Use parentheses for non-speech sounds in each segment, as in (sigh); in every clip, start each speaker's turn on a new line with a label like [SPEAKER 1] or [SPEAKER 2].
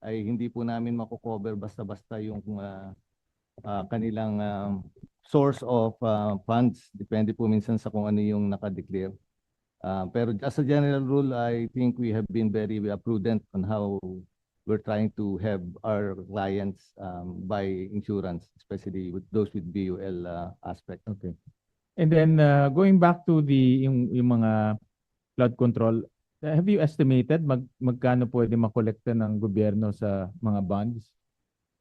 [SPEAKER 1] ay hindi po namin makukover basta-basta yung ah, ah, kanilang um, source of ah, funds. Depende po minsan sa kung ano yung nakadeclare. Ah, pero as a general rule, I think we have been very uh, prudent on how we're trying to have our clients um, buy insurance, especially with those with BUL uh, aspect.
[SPEAKER 2] Okay. And then uh, going back to the yung, yung mga flood control, uh, have you estimated mag, magkano pwede makolekta ng gobyerno sa mga bonds?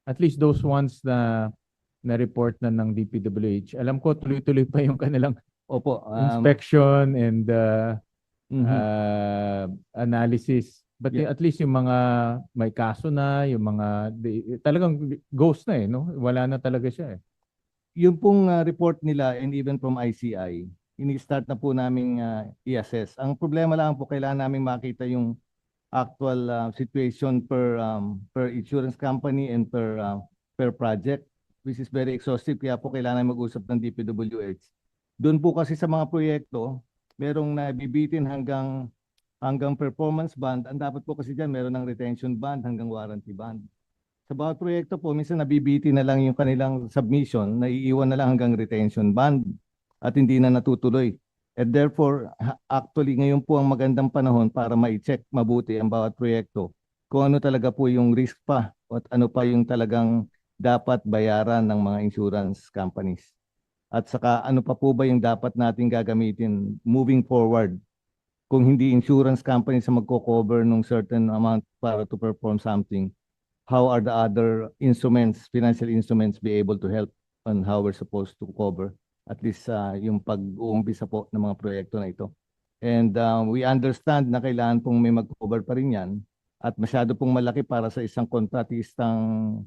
[SPEAKER 2] At least those ones na na-report na ng DPWH. Alam ko tuloy-tuloy pa yung kanilang
[SPEAKER 1] Opo. um,
[SPEAKER 2] inspection and uh,
[SPEAKER 1] mhm.
[SPEAKER 2] uh, analysis. But
[SPEAKER 1] Yeah.
[SPEAKER 2] at least yung mga may kaso na, yung mga di- talagang ghost na eh, no? Wala na talaga siya eh.
[SPEAKER 1] yung pong uh, report nila and even from ICI, ini-start na po namin uh, i-assess. Ang problema lang po, kailangan namin makita yung actual uh, situation per um, per insurance company and per uh, per project which is very exhaustive kaya po kailangan mag-usap ng DPWH. Doon po kasi sa mga proyekto, merong nabibitin hanggang hanggang performance band. Ang dapat po kasi diyan meron ng retention band hanggang warranty band. Sa bawat proyekto po, minsan nabibiti na lang yung kanilang submission, naiiwan na lang hanggang retention band at hindi na natutuloy. And therefore, actually ngayon po ang magandang panahon para ma-check mabuti ang bawat proyekto kung ano talaga po yung risk pa at ano pa yung talagang dapat bayaran ng mga insurance companies. At saka ano pa po ba yung dapat natin gagamitin moving forward kung hindi insurance companies ang magko-cover ng certain amount para to perform something how are the other instruments, financial instruments be able to help on how we're supposed to cover at least uh, yung pag-uumpisa po ng mga proyekto na ito. And um, we understand na kailangan pong may mag-cover pa rin yan at masyado pong malaki para sa isang kontratistang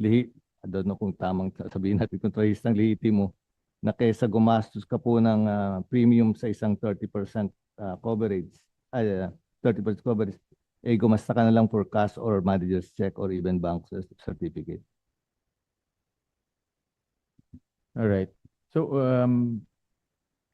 [SPEAKER 1] lihi. I don't know kung tamang sabihin natin kontratistang lihiti mo na kaysa gumastos ka po ng ah, premium sa isang 30% ah, coverage, ah, 30% coverage, eh gumasta ka na lang for cash or manager's check or even bank cer- certificate.
[SPEAKER 2] All right. So um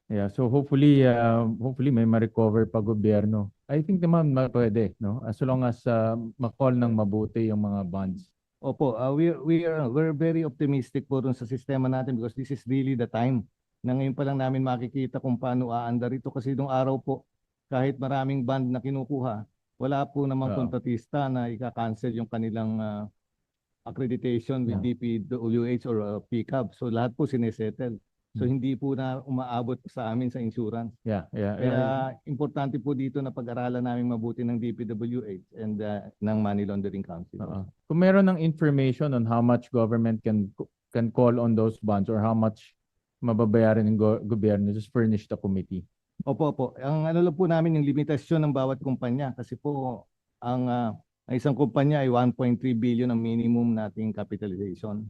[SPEAKER 2] yeah, so hopefully uh, hopefully may ma-recover pa gobyerno. I think naman ma- pwede, no? As long as uh, ma-call ng mabuti yung mga bonds.
[SPEAKER 1] Opo, uh, we we are we're very optimistic po dun sa sistema natin because this is really the time na ngayon pa lang namin makikita kung paano aandar ito kasi nung araw po kahit maraming band na kinukuha, wala po namang
[SPEAKER 2] Oo.
[SPEAKER 1] kontratista na ika-cancel yung kanilang ah, accreditation with DPWH or uh, PCAB. So lahat po sinesettle. So hindi po na umaabot sa amin sa insurance.
[SPEAKER 2] Yeah, yeah.
[SPEAKER 1] Kaya
[SPEAKER 2] yeah.
[SPEAKER 1] importante po dito na pag-aralan namin mabuti ng DPWH and uh, ng Money Laundering Council.
[SPEAKER 2] Oo. Kung meron ng information on how much government can can call on those bonds or how much mababayaran ng go- gobyerno, just furnish the committee.
[SPEAKER 1] Opo, opo. Ang ano lang po namin yung limitasyon ng bawat kumpanya kasi po ang, ang isang kumpanya ay 1.3 billion ang minimum nating capitalization.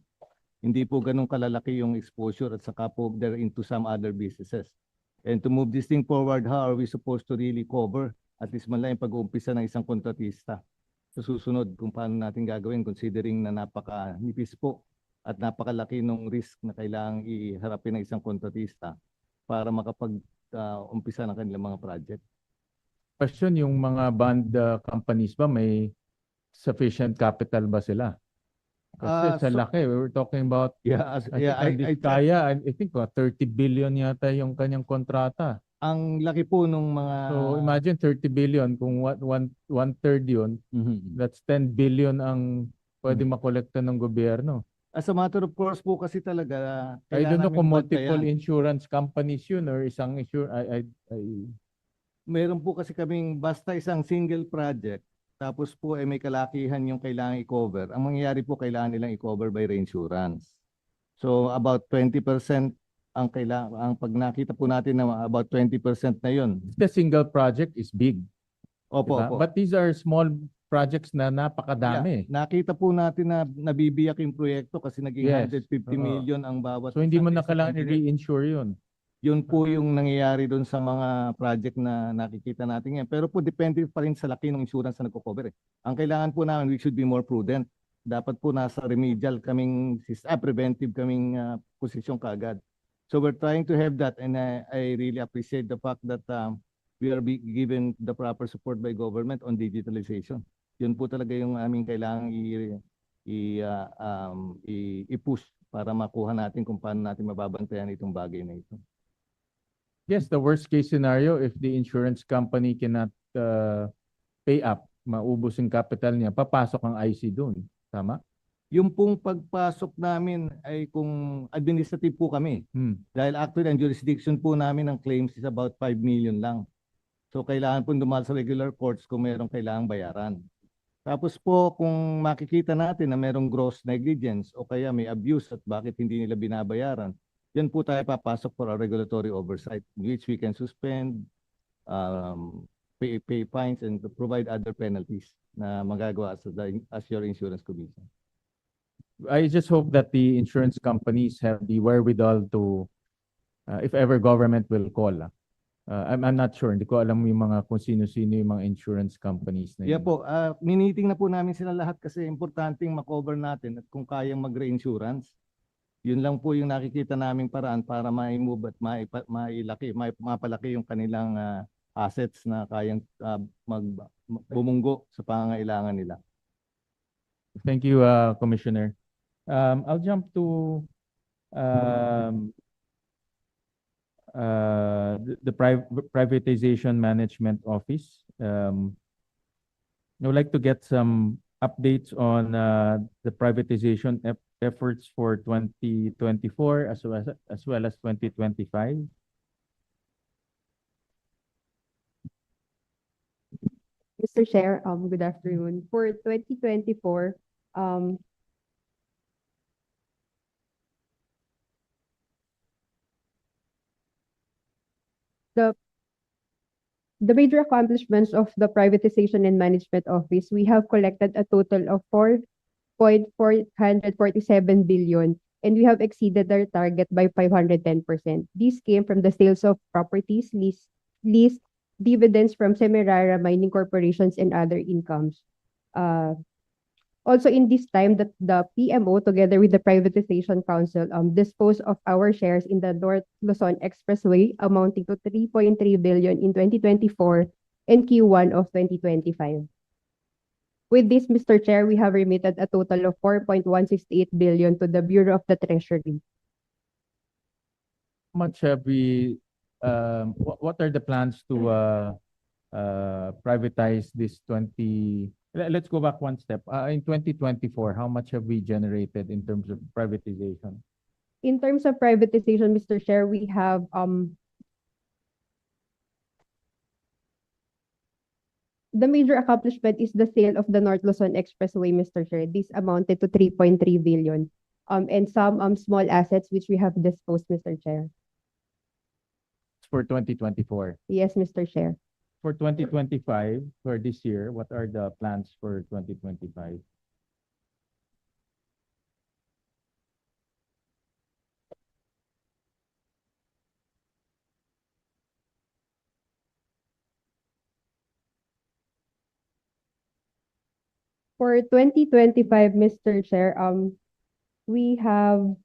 [SPEAKER 1] Hindi po ganun kalalaki yung exposure at saka po they're into some other businesses. And to move this thing forward, how are we supposed to really cover at least man lang yung pag-uumpisa ng isang kontratista sa susunod kung paano natin gagawin considering na napaka-nipis po at napakalaki ng risk na kailangang iharapin ng isang kontratista para makapag uh, umpisa ng kanilang mga project.
[SPEAKER 2] Question, yung mga bond uh, companies ba may sufficient capital ba sila? Kasi
[SPEAKER 1] Ah,
[SPEAKER 2] sa
[SPEAKER 1] so-
[SPEAKER 2] laki, we were talking about
[SPEAKER 1] Yeah, as, yeah, I, I,
[SPEAKER 2] Diskaya, I, I think uh, 30 billion yata yung kanyang kontrata.
[SPEAKER 1] ang laki po nung mga
[SPEAKER 2] So imagine 30 billion kung what one one third yun,
[SPEAKER 1] Mhm.
[SPEAKER 2] that's 10 billion ang pwede makolekta ng gobyerno.
[SPEAKER 1] As a matter of course po kasi talaga
[SPEAKER 2] I don't know
[SPEAKER 1] kailangan
[SPEAKER 2] kung multiple insurance companies yun or isang insure I, I, I
[SPEAKER 1] Meron po kasi kaming basta isang single project tapos po ay may kalakihan yung kailangan i-cover. Ang mangyayari po kailangan nilang i-cover by reinsurance. So about 20% ang kailangan ang pag nakita po natin na about 20% na yun.
[SPEAKER 2] the single project is big.
[SPEAKER 1] Opo,
[SPEAKER 2] diba?
[SPEAKER 1] opo.
[SPEAKER 2] But these are small projects na napakadami.
[SPEAKER 1] Nakita po natin na nabibiyak yung proyekto kasi naging
[SPEAKER 2] Yes,
[SPEAKER 1] 150
[SPEAKER 2] oo.
[SPEAKER 1] million ang bawat
[SPEAKER 2] So hindi mo na kailangan i-reinsure yun.
[SPEAKER 1] Yun po yung nangyayari doon sa mga project na nakikita natin ngayon. Pero po depende pa rin sa laki ng insurance na nagko-cover. Eh. Ang kailangan po namin, we should be more prudent. Dapat po nasa remedial kaming, ah, preventive kaming ah, posisyon kaagad. So we're trying to have that and I, I really appreciate the fact that um, we are be given the proper support by government on digitalization. Yun po talaga yung aming kailangang i, i, ah, um, i, i-push para makuha natin kung paano natin mababantayan itong bagay na ito.
[SPEAKER 2] Yes, the worst case scenario, if the insurance company cannot uh, pay up, maubos yung capital niya, papasok ang IC doon. Tama?
[SPEAKER 1] Yung pong pagpasok namin ay kung administrative po kami.
[SPEAKER 2] Hmm.
[SPEAKER 1] Dahil actually ang jurisdiction po namin ng claims is about 5 million lang. So kailangan po dumal sa regular courts kung merong kailangang bayaran. Tapos po kung makikita natin na merong gross negligence o kaya may abuse at bakit hindi nila binabayaran, yan po tayo papasok for a regulatory oversight which we can suspend, um, pay, pay fines and provide other penalties na magagawa as, the, as your insurance commission.
[SPEAKER 2] I just hope that the insurance companies have the wherewithal to, uh, if ever government will call. ah. Uh, I'm, I'm not sure. Hindi ko alam yung mga kung sino-sino yung mga insurance companies na
[SPEAKER 1] Yeah
[SPEAKER 2] yun.
[SPEAKER 1] po, ah, miniting na po namin sila lahat kasi importanteng makover natin at kung kayang mag-reinsurance. Yun lang po yung nakikita naming paraan para ma-move at maipa- mailaki, mai- mapalaki yung kanilang ah, assets na kayang ah, mag ma- bumunggo sa pangangailangan nila.
[SPEAKER 2] Thank you, uh, Commissioner. Um, I'll jump to um, uh, the, the priv- privatization management office. Um, I would like to get some updates on uh, the privatization efforts for 2024 as well as, as well as 2025.
[SPEAKER 3] Mr. Chair, um, good afternoon. For twenty twenty-four, um, the the major accomplishments of the privatization and management office, we have collected a total of four point four hundred forty-seven billion and we have exceeded our target by five hundred ten percent. These came from the sales of properties, lease, lease dividends from Semirara mining corporations and other incomes. Uh, also in this time that the PMO together with the privatization council um disposed of our shares in the North Luzon Expressway amounting to 3.3 billion in 2024 and Q1 of 2025. With this, Mr. Chair, we have remitted a total of 4.168 billion to the Bureau of the Treasury.
[SPEAKER 2] much have we, um, what, what are the plans to, uh, uh, privatize this twenty, le- let's go back one step. Uh, in twenty twenty-four, how much have we generated in terms of privatization?
[SPEAKER 3] In terms of privatization, Mr. Chair, we have um the major accomplishment is the sale of the North Luzon Expressway, Mr. Chair. This amounted to 3.3 billion um, and some um, small assets which we have disposed, Mr. Chair.
[SPEAKER 2] For 2024.
[SPEAKER 3] Yes, Mr. Chair.
[SPEAKER 2] For 2025, for this year, what are the plans for 2025?
[SPEAKER 3] For twenty twenty-five, Mr. Chair, um, we have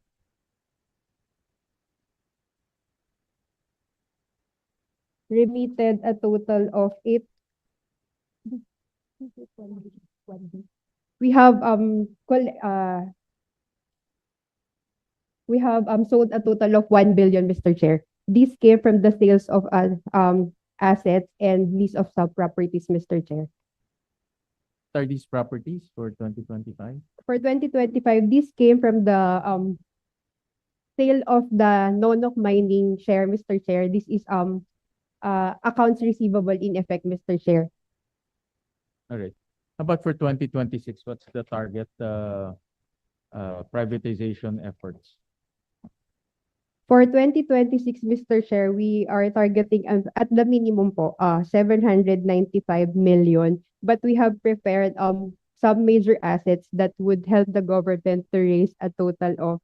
[SPEAKER 3] remitted a total of eight. We have, um, uh, we have, um, sold a total of one billion, Mr. Chair. This came from the sales of, uh, um, assets and lease of sub-properties, Mr. Chair.
[SPEAKER 2] What Are these properties for twenty twenty-five?
[SPEAKER 3] for 2025, this came from the um sale of the Nonok Mining share, Mr. Chair. This is um uh accounts receivable in effect, Mr. Chair.
[SPEAKER 2] All right. How about for twenty twenty-six? What's the target, uh, uh, privatization efforts?
[SPEAKER 3] For 2026, Mr. Chair, we are targeting um, at the minimum po uh 795 million, but we have prepared um some major assets that would help the government to raise a total of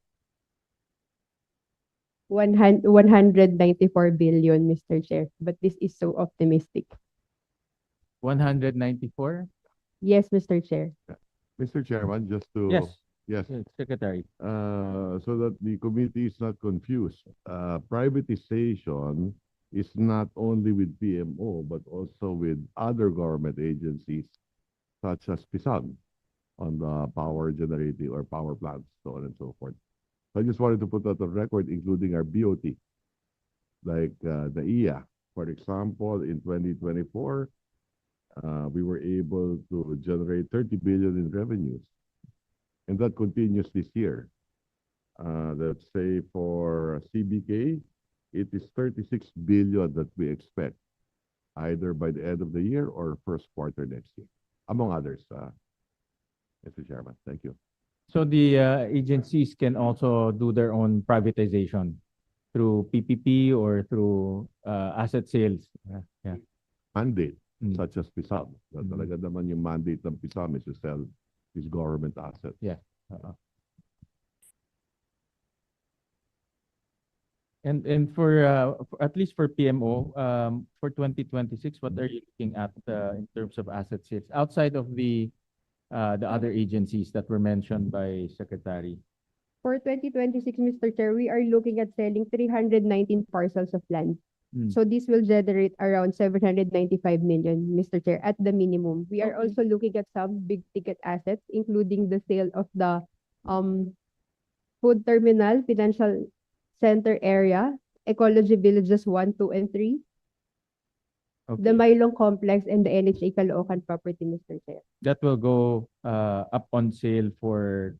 [SPEAKER 3] 100 194 billion, Mr. Chair. But this is so optimistic.
[SPEAKER 2] One hundred ninety-four?
[SPEAKER 3] Yes, Mr. Chair.
[SPEAKER 4] Mr. Chairman, just to.
[SPEAKER 2] Yes,
[SPEAKER 4] Yes,
[SPEAKER 2] yes, Secretary.
[SPEAKER 4] uh, so that the committee is not confused, uh, privatization is not only with PMO, but also with other government agencies such as Pisan on the power generating or power plants, so on and so forth. So I just wanted to put that on record, including our BOT, like uh, the IA. For example, in 2024, uh, we were able to generate 30 billion in revenues. And that continues this year. Uh, let's say for CBK, it is 36 billion that we expect either by the end of the year or first quarter next year, among others. Uh, Mr. Chairman, thank you.
[SPEAKER 2] So the uh, agencies can also do their own privatization through PPP or through uh, asset sales. Yeah, Yeah.
[SPEAKER 4] Mandate
[SPEAKER 2] Mm.
[SPEAKER 4] such as PISAM.
[SPEAKER 2] Mm.
[SPEAKER 4] talaga naman yung mandate ng PISAM is to sell these government assets.
[SPEAKER 2] Oo. And and for uh, for- at least for PMO, um, for 2026, what are you looking at uh, in terms of asset sales outside of the uh, the other agencies that were mentioned by Secretary?
[SPEAKER 3] For 2026, Mr. Chair, we are looking at selling 319 parcels of land.
[SPEAKER 2] Mm.
[SPEAKER 3] So this will generate around 795 million, Mr. Chair, at the minimum. We are
[SPEAKER 2] Okay.
[SPEAKER 3] also looking at some big ticket assets, including the sale of the um food terminal, financial center area, ecology villages one, two, and three, the
[SPEAKER 2] Okay.
[SPEAKER 3] Maylong complex, and the NHA Caloocan property, Mr. Chair.
[SPEAKER 2] That will go uh, up on sale for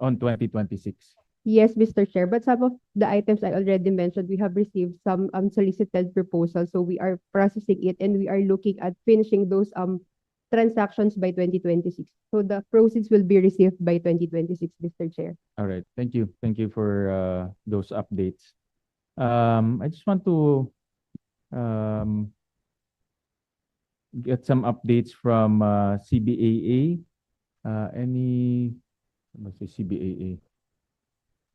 [SPEAKER 2] on 2026.
[SPEAKER 3] Yes, Mr. Chair, but some of the items I already mentioned, we have received some unsolicited proposals, so we are processing it and we are looking at finishing those um transactions by 2026. So the proceeds will be received by 2026, Mr. Chair.
[SPEAKER 2] All right, thank you. Thank you for uh, those updates. Um, I just want to um, get some updates from uh, CBAA. Uh, any, ano si CBAA?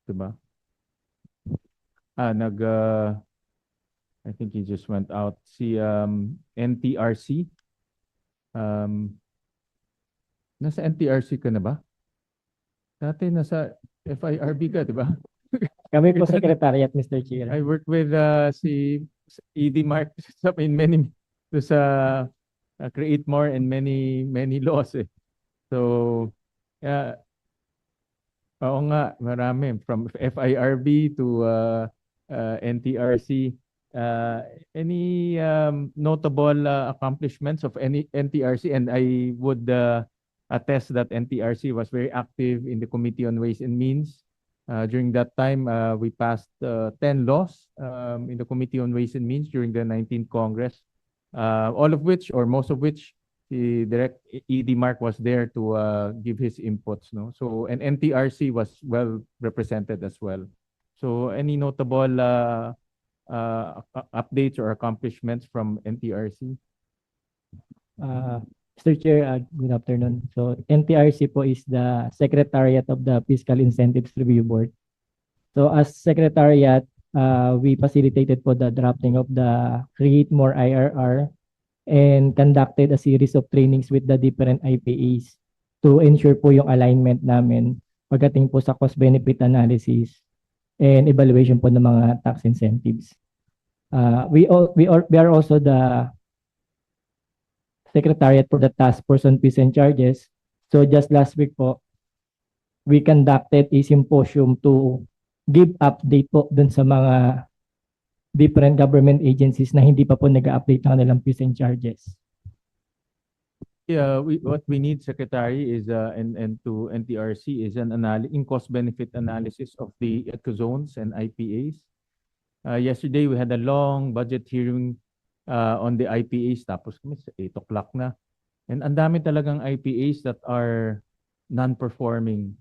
[SPEAKER 2] Diba? Ah, nag, uh, I think he just went out. Si um, NTRC. Um, nasa NTRC ka na ba? Dati nasa FIRB ka, di ba? (laughs)
[SPEAKER 5] Kami po (laughs) secretariat, Mr. Chair.
[SPEAKER 2] I worked with uh, si ED Mark (laughs) sa in many to sa uh, create more and many many laws eh. So yeah. Oo nga, marami from FIRB to uh, uh, NTRC. Uh, any um, notable uh, accomplishments of any NTRC and I would uh, attest that NTRC was very active in the Committee on Ways and Means. Uh, during that time, uh, we passed uh, 10 laws um, in the Committee on Ways and Means during the 19th Congress, uh, all of which, or most of which, the direct ED Mark was there to uh, give his inputs. No, so and NTRC was well represented as well. So any notable uh, uh, updates or accomplishments from NTRC?
[SPEAKER 5] Uh, Mr. Chair, uh, good afternoon. So NTRC po is the Secretariat of the Fiscal Incentives Review Board. So as Secretariat, uh, we facilitated po the drafting of the Create More IRR and conducted a series of trainings with the different IPAs to ensure po yung alignment namin pagdating po sa cost-benefit analysis and evaluation po ng mga tax incentives. Uh, we all we are we are also the Secretariat for the Task Force on Fees and Charges. So just last week po, we conducted a symposium to give update po dun sa mga different government agencies na hindi pa po nag-update ng kanilang fees and charges.
[SPEAKER 2] Yeah, we, what we need, Secretary, is, uh, and, and to NTRC is an analy, in cost benefit analysis of the ecozones and IPAs. Uh, yesterday, we had a long budget hearing, uh, on the IPAs, tapos kami sa 8 o'clock na. And ang dami talagang IPAs that are non-performing.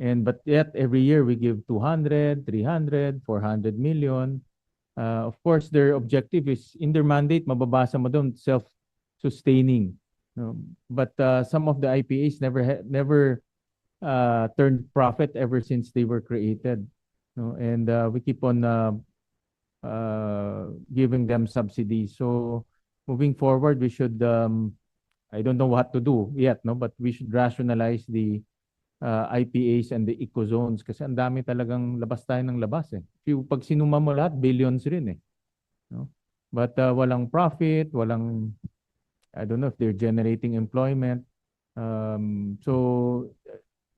[SPEAKER 2] And, but yet, every year, we give 200, 300, 400 million. Uh, of course, their objective is, in their mandate, mababasa mo doon, self-sustaining. No, but uh, some of the IPAs never never uh, turned profit ever since they were created. No, and uh, we keep on uh, uh, giving them subsidies. So moving forward, we should um, I don't know what to do yet, no, but we should rationalize the uh, IPAs and the ecozones kasi ang dami talagang labas tayo ng labas eh. Few, pag sinuma mo lahat, billions rin eh. No? But uh, walang profit, walang I don't know if they're generating employment. Um, so